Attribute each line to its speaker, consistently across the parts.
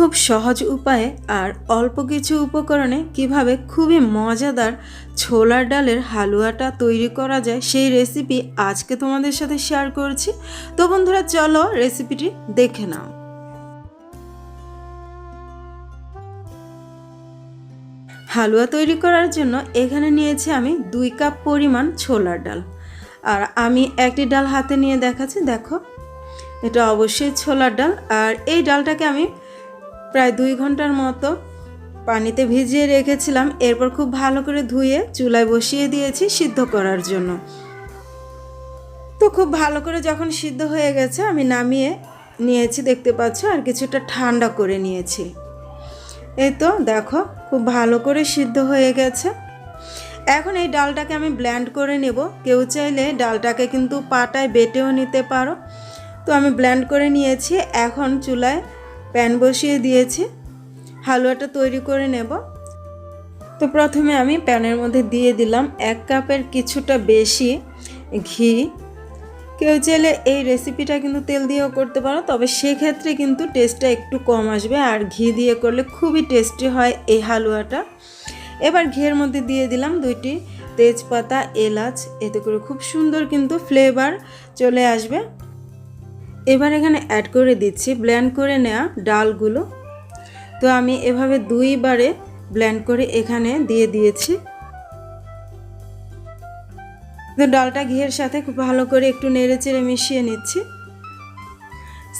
Speaker 1: খুব সহজ উপায়ে আর অল্প কিছু উপকরণে কীভাবে খুবই মজাদার ছোলার ডালের হালুয়াটা তৈরি করা যায় সেই রেসিপি আজকে তোমাদের সাথে শেয়ার করছি। তো বন্ধুরা, চলো রেসিপিটি দেখে নাও। হালুয়া তৈরি করার জন্য এখানে নিয়েছি আমি দুই কাপ পরিমাণ ছোলার ডাল। আর আমি একটি ডাল হাতে নিয়ে দেখাচ্ছি, দেখো। এটা অবশ্যই ছোলার ডাল। আর এই ডালটাকে আমি প্রায় দুই ঘণ্টার মতো পানিতে ভিজিয়ে রেখেছিলাম, এরপর খুব ভালো করে ধুয়ে চুলায় বসিয়ে দিয়েছি সিদ্ধ করার জন্য। তো খুব ভালো করে যখন সিদ্ধ হয়ে গেছে, আমি নামিয়ে নিয়েছি, দেখতে পাচ্ছ, আর কিছুটা ঠান্ডা করে নিয়েছি। এই তো, দেখো, খুব ভালো করে সিদ্ধ হয়ে গেছে। এখন এই ডালটাকে আমি ব্ল্যান্ড করে নেব। কেউ চাইলে ডালটাকে কিন্তু পাটায় বেটেও নিতে পারো। তো আমি ব্ল্যান্ড করে নিয়েছি। এখন চুলায় প্যান বসিয়ে দিয়েছি। হালুয়াটা তৈরি করে নেব। তো প্রথমে আমি প্যানের মধ্যে দিয়ে দিলাম এক কাপের কিছুটা বেশি ঘি। কেউ চাইলে এই রেসিপিটা কিন্তু তেল দিয়েও করতে পারো, তবে সেক্ষেত্রে কিন্তু টেস্টটা একটু কম আসবে আর ঘি দিয়ে করলে খুবই টেস্টি হয় এই হালুয়াটা। এবার ঘিয়ের মধ্যে দিয়ে দিলাম দুইটি তেজপাতা, এলাচ, এতে করে খুব সুন্দর কিন্তু ফ্লেভার চলে আসবে। এবার এখানে অ্যাড করে দিচ্ছি ব্ল্যান্ড করে নেওয়া ডালগুলো। তো আমি এভাবে দুইবারে ব্ল্যান্ড করে এখানে দিয়ে দিয়েছি। তো ডালটা ঘিয়ের সাথে খুব ভালো করে একটু নেড়ে চেড়ে মিশিয়ে নিচ্ছি।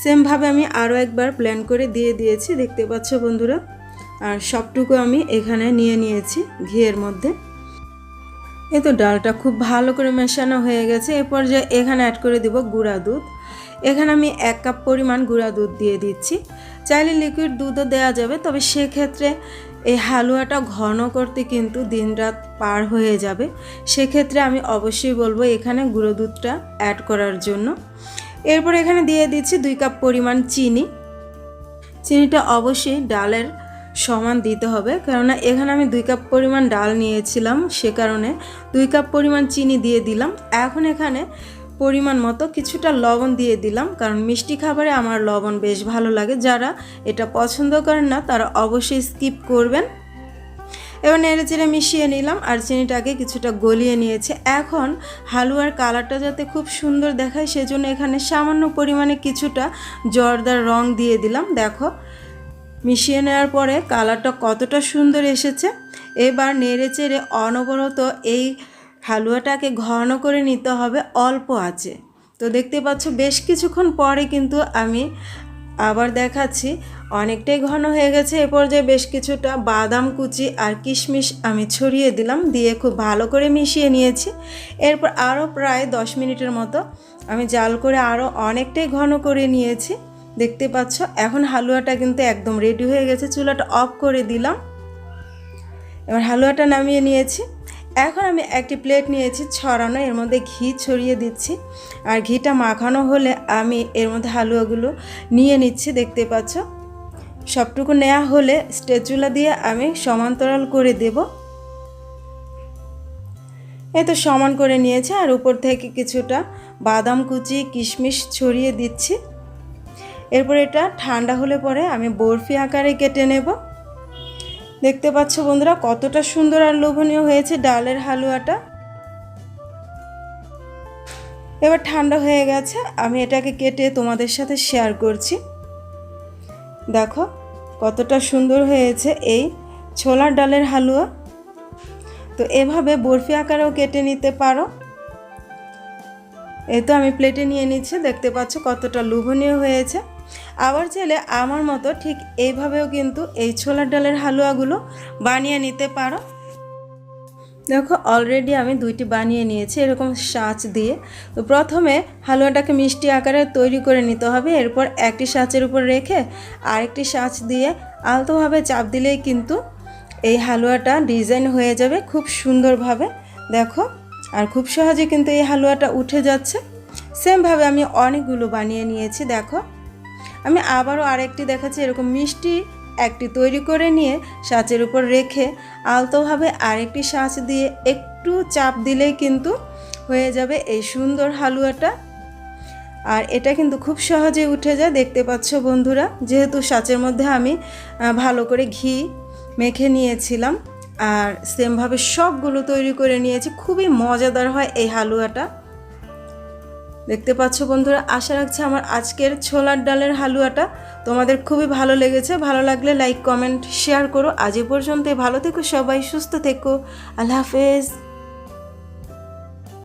Speaker 1: সেমভাবে আমি আরও একবার ব্ল্যান্ড করে দিয়ে দিয়েছি, দেখতে পাচ্ছ বন্ধুরা? আর সবটুকু আমি এখানে নিয়ে নিয়েছি ঘিয়ের মধ্যে। এই তো ডালটা খুব ভালো করে মেশানো হয়ে গেছে। এ পর্যায়ে এখানে অ্যাড করে দিব গুঁড়া দুধ। এখানে আমি এক কাপ পরিমাণ গুঁড়া দুধ দিয়ে দিচ্ছি। চাইলে লিকুইড দুধও দেওয়া যাবে, তবে সেক্ষেত্রে এই হালুয়াটা ঘন করতে কিন্তু দিনরাত পার হয়ে যাবে। সেক্ষেত্রে আমি অবশ্যই বলব এখানে গুঁড়ো দুধটা অ্যাড করার জন্য। এরপর এখানে দিয়ে দিচ্ছি দুই কাপ পরিমাণ চিনি। চিনিটা অবশ্যই ডালের সমান দিতে হবে, কেননা এখানে আমি দুই কাপ পরিমাণ ডাল নিয়েছিলাম, সে কারণে দুই কাপ পরিমাণ চিনি দিয়ে দিলাম। এখন এখানে পরিমাণ মতো কিছুটা লবণ দিয়ে দিলাম, কারণ মিষ্টি খাবারে আমার লবণ বেশ ভালো লাগে। যারা এটা পছন্দ করেন না, তারা অবশ্যই স্কিপ করবেন। এবার নেড়ে চেড়ে মিশিয়ে নিলাম আর চিনিটাকে কিছুটা গলিয়ে নিয়েছে। এখন হালুয়ার কালারটা যাতে খুব সুন্দর দেখায়, সেজন্য এখানে সামান্য পরিমাণে কিছুটা জর্দার রং দিয়ে দিলাম। দেখো, মিশিয়ে নেওয়ার পরে কালারটা কতটা সুন্দর এসেছে। এবার নেড়ে চেড়ে অনবরত এই হালুয়াটাকে ঘন করে নিতে হবে, অল্প আছে তো দেখতে পাচ্ছ, বেশ কিছুক্ষণ পরে কিন্তু আমি আবার দেখাচ্ছি, অনেকটাই ঘন হয়ে গেছে। এ পর্যায়ে বেশ কিছুটা বাদাম কুচি আর কিশমিশ আমি ছড়িয়ে দিলাম, দিয়ে খুব ভালো করে মিশিয়ে নিয়েছি। এরপর আরও প্রায় দশ মিনিটের মতো আমি জাল করে আরও অনেকটাই ঘন করে নিয়েছি। দেখতে পাচ্ছ, এখন হালুয়াটা কিন্তু একদম রেডি হয়ে গেছে। চুলাটা অফ করে দিলাম। এবার হালুয়াটা নামিয়ে নিয়েছি। এখন আমি একটি প্লেট নিয়েছি, ছড়ানো, এর মধ্যে ঘি ছড়িয়ে দিচ্ছি। আর ঘিটা মাখানো হলে আমি এর মধ্যে হালুয়াগুলো নিয়ে নিচ্ছি, দেখতে পাচ্ছ? সবটুকু নেওয়া হলে স্টেচুলা দিয়ে আমি সমান্তরাল করে দেব। এই তো সমান করে নিয়েছে, আর উপর থেকে কিছুটা বাদাম কুচি, কিশমিশ ছড়িয়ে দিচ্ছি। এরপর এটা ঠান্ডা হলে পরে আমি বরফি আকারে কেটে নেব। দেখতে পাচ্ছ বন্ধুরা, কতটা সুন্দর আর লোভনীয় হয়েছে ডালের হালুয়াটা। এবার ঠান্ডা হয়ে গেছে, আমি এটাকে কেটে তোমাদের সাথে শেয়ার করছি। দেখো, কতটা সুন্দর হয়েছে এই ছোলার ডালের হালুয়া। তো এভাবে বরফি আকারেও কেটে নিতে পারো। এই তো আমি প্লেটে নিয়ে নিচ্ছি, দেখতে পাচ্ছ কতটা লোভনীয় হয়েছে। আবার চাইলে আমার মতো ঠিক এইভাবেও কিন্তু এই ছোলার ডালের হালুয়াগুলো বানিয়ে নিতে পারো। দেখো অলরেডি আমি দুইটি বানিয়ে নিয়েছি, এরকম সাঁচ দিয়ে। তো প্রথমে হালুয়াটাকে মিষ্টি আকারে তৈরি করে নিতে হবে, এরপর একটি সাঁচের উপর রেখে আরেকটি সাঁচ দিয়ে আলতোভাবে চাপ দিলেই কিন্তু এই হালুয়াটা ডিজাইন হয়ে যাবে খুব সুন্দরভাবে। দেখো, আর খুব সহজে কিন্তু এই হালুয়াটা উঠে যাচ্ছে। সেমভাবে আমি অনেকগুলো বানিয়ে নিয়েছি, দেখো। আমি আবারও আরেকটি দেখাচ্ছি, এরকম মিষ্টি একটি তৈরি করে নিয়ে সাঁচের উপর রেখে আলতোভাবে আরেকটি সাঁচ দিয়ে একটু চাপ দিলেই কিন্তু হয়ে যাবে এই সুন্দর হালুয়াটা। আর এটা কিন্তু খুব সহজে উঠে যায়, দেখতে পাচ্ছ বন্ধুরা, যেহেতু সাঁচের মধ্যে আমি ভালো করে ঘি মেখে নিয়েছিলাম, আর সেমভাবে সবগুলো তৈরি করে নিয়েছি, খুবই মজাদার হয় এই হালুয়াটা। দেখতে পাচ্ছ বন্ধুরা, আশা রাখছি আমার আজকের ছোলার ডালের হালুয়াটা তোমাদের খুবই ভালো লেগেছে। ভালো লাগলে লাইক কমেন্ট শেয়ার করো। আজ এ পর্যন্ত ভালো থেকো সবাই, সুস্থ থেকো। আল্লাহ হাফেজ।